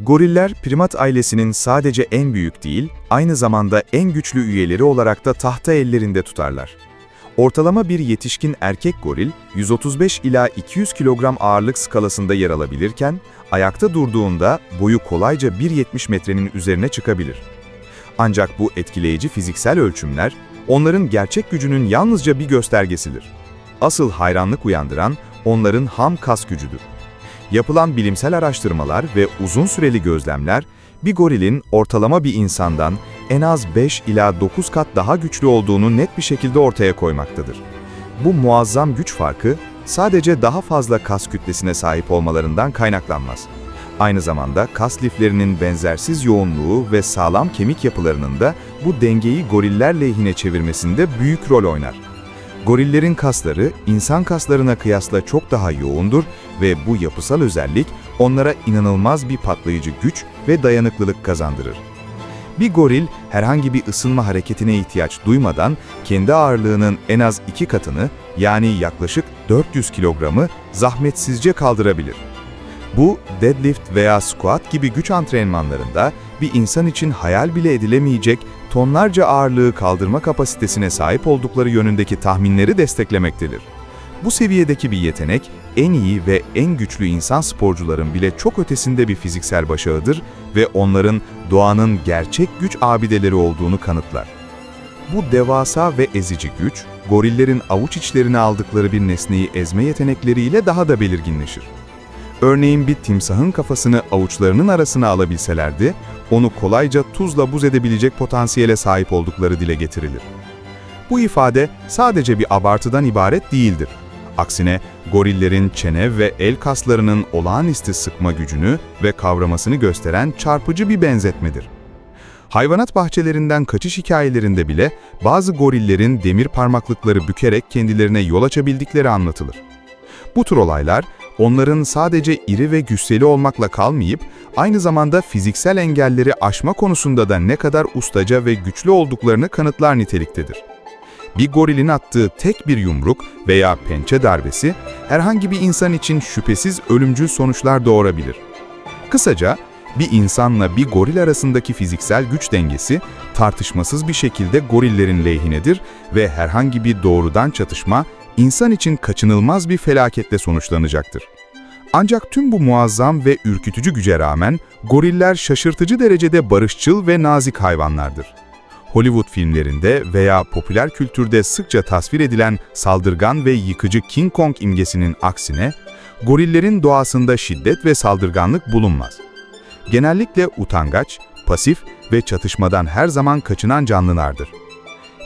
Goriller primat ailesinin sadece en büyük değil, aynı zamanda en güçlü üyeleri olarak da tahta ellerinde tutarlar. Ortalama bir yetişkin erkek goril 135 ila 200 kilogram ağırlık skalasında yer alabilirken, ayakta durduğunda boyu kolayca 1.70 metrenin üzerine çıkabilir. Ancak bu etkileyici fiziksel ölçümler, onların gerçek gücünün yalnızca bir göstergesidir. Asıl hayranlık uyandıran onların ham kas gücüdür. Yapılan bilimsel araştırmalar ve uzun süreli gözlemler, bir gorilin ortalama bir insandan en az 5 ila 9 kat daha güçlü olduğunu net bir şekilde ortaya koymaktadır. Bu muazzam güç farkı sadece daha fazla kas kütlesine sahip olmalarından kaynaklanmaz. Aynı zamanda kas liflerinin benzersiz yoğunluğu ve sağlam kemik yapılarının da bu dengeyi goriller lehine çevirmesinde büyük rol oynar. Gorillerin kasları insan kaslarına kıyasla çok daha yoğundur ve bu yapısal özellik onlara inanılmaz bir patlayıcı güç ve dayanıklılık kazandırır. Bir goril herhangi bir ısınma hareketine ihtiyaç duymadan kendi ağırlığının en az iki katını yani yaklaşık 400 kilogramı zahmetsizce kaldırabilir. Bu deadlift veya squat gibi güç antrenmanlarında bir insan için hayal bile edilemeyecek tonlarca ağırlığı kaldırma kapasitesine sahip oldukları yönündeki tahminleri desteklemektedir. Bu seviyedeki bir yetenek, en iyi ve en güçlü insan sporcuların bile çok ötesinde bir fiziksel başarıdır ve onların doğanın gerçek güç abideleri olduğunu kanıtlar. Bu devasa ve ezici güç, gorillerin avuç içlerine aldıkları bir nesneyi ezme yetenekleriyle daha da belirginleşir. Örneğin bir timsahın kafasını avuçlarının arasına alabilselerdi, onu kolayca tuzla buz edebilecek potansiyele sahip oldukları dile getirilir. Bu ifade sadece bir abartıdan ibaret değildir. Aksine gorillerin çene ve el kaslarının olağanüstü sıkma gücünü ve kavramasını gösteren çarpıcı bir benzetmedir. Hayvanat bahçelerinden kaçış hikayelerinde bile bazı gorillerin demir parmaklıkları bükerek kendilerine yol açabildikleri anlatılır. Bu tür olaylar onların sadece iri ve güçseli olmakla kalmayıp aynı zamanda fiziksel engelleri aşma konusunda da ne kadar ustaca ve güçlü olduklarını kanıtlar niteliktedir. Bir gorilin attığı tek bir yumruk veya pençe darbesi herhangi bir insan için şüphesiz ölümcül sonuçlar doğurabilir. Kısaca bir insanla bir goril arasındaki fiziksel güç dengesi tartışmasız bir şekilde gorillerin lehinedir ve herhangi bir doğrudan çatışma insan için kaçınılmaz bir felaketle sonuçlanacaktır. Ancak tüm bu muazzam ve ürkütücü güce rağmen goriller şaşırtıcı derecede barışçıl ve nazik hayvanlardır. Hollywood filmlerinde veya popüler kültürde sıkça tasvir edilen saldırgan ve yıkıcı King Kong imgesinin aksine, gorillerin doğasında şiddet ve saldırganlık bulunmaz. Genellikle utangaç, pasif ve çatışmadan her zaman kaçınan canlılardır.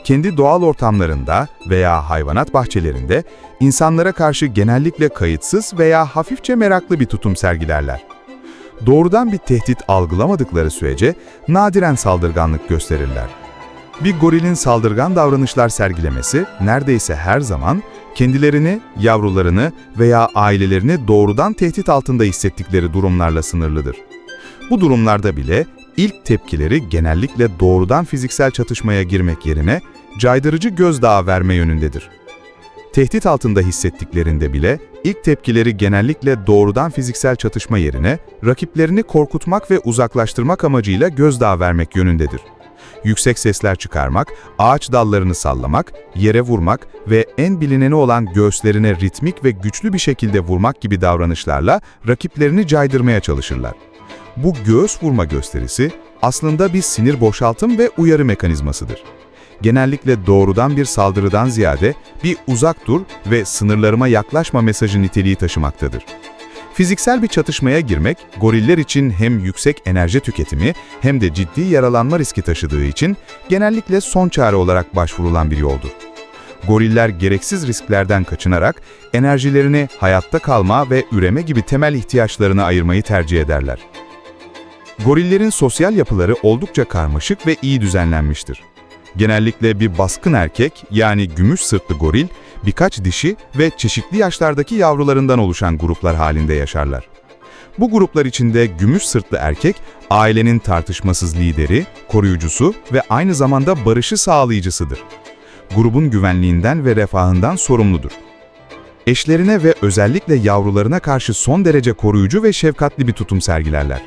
Kendi doğal ortamlarında veya hayvanat bahçelerinde insanlara karşı genellikle kayıtsız veya hafifçe meraklı bir tutum sergilerler. Doğrudan bir tehdit algılamadıkları sürece nadiren saldırganlık gösterirler. Bir gorilin saldırgan davranışlar sergilemesi neredeyse her zaman kendilerini, yavrularını veya ailelerini doğrudan tehdit altında hissettikleri durumlarla sınırlıdır. Bu durumlarda bile ilk tepkileri genellikle doğrudan fiziksel çatışmaya girmek yerine caydırıcı gözdağı verme yönündedir. Tehdit altında hissettiklerinde bile ilk tepkileri genellikle doğrudan fiziksel çatışma yerine rakiplerini korkutmak ve uzaklaştırmak amacıyla gözdağı vermek yönündedir. Yüksek sesler çıkarmak, ağaç dallarını sallamak, yere vurmak ve en bilineni olan göğüslerine ritmik ve güçlü bir şekilde vurmak gibi davranışlarla rakiplerini caydırmaya çalışırlar. Bu göğüs vurma gösterisi aslında bir sinir boşaltım ve uyarı mekanizmasıdır. Genellikle doğrudan bir saldırıdan ziyade bir uzak dur ve sınırlarıma yaklaşma mesajı niteliği taşımaktadır. Fiziksel bir çatışmaya girmek, goriller için hem yüksek enerji tüketimi hem de ciddi yaralanma riski taşıdığı için genellikle son çare olarak başvurulan bir yoldur. Goriller gereksiz risklerden kaçınarak enerjilerini hayatta kalma ve üreme gibi temel ihtiyaçlarına ayırmayı tercih ederler. Gorillerin sosyal yapıları oldukça karmaşık ve iyi düzenlenmiştir. Genellikle bir baskın erkek yani gümüş sırtlı goril, birkaç dişi ve çeşitli yaşlardaki yavrularından oluşan gruplar halinde yaşarlar. Bu gruplar içinde gümüş sırtlı erkek, ailenin tartışmasız lideri, koruyucusu ve aynı zamanda barışı sağlayıcısıdır. Grubun güvenliğinden ve refahından sorumludur. Eşlerine ve özellikle yavrularına karşı son derece koruyucu ve şefkatli bir tutum sergilerler.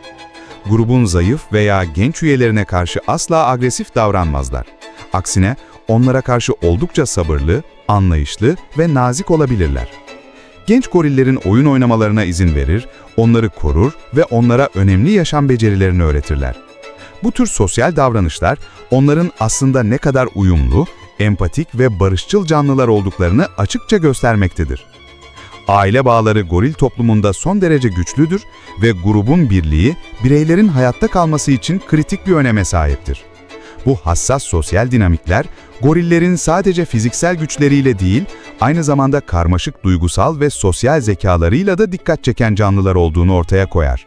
Grubun zayıf veya genç üyelerine karşı asla agresif davranmazlar. Aksine onlara karşı oldukça sabırlı, anlayışlı ve nazik olabilirler. Genç gorillerin oyun oynamalarına izin verir, onları korur ve onlara önemli yaşam becerilerini öğretirler. Bu tür sosyal davranışlar onların aslında ne kadar uyumlu, empatik ve barışçıl canlılar olduklarını açıkça göstermektedir. Aile bağları goril toplumunda son derece güçlüdür ve grubun birliği bireylerin hayatta kalması için kritik bir öneme sahiptir. Bu hassas sosyal dinamikler, gorillerin sadece fiziksel güçleriyle değil, aynı zamanda karmaşık duygusal ve sosyal zekalarıyla da dikkat çeken canlılar olduğunu ortaya koyar.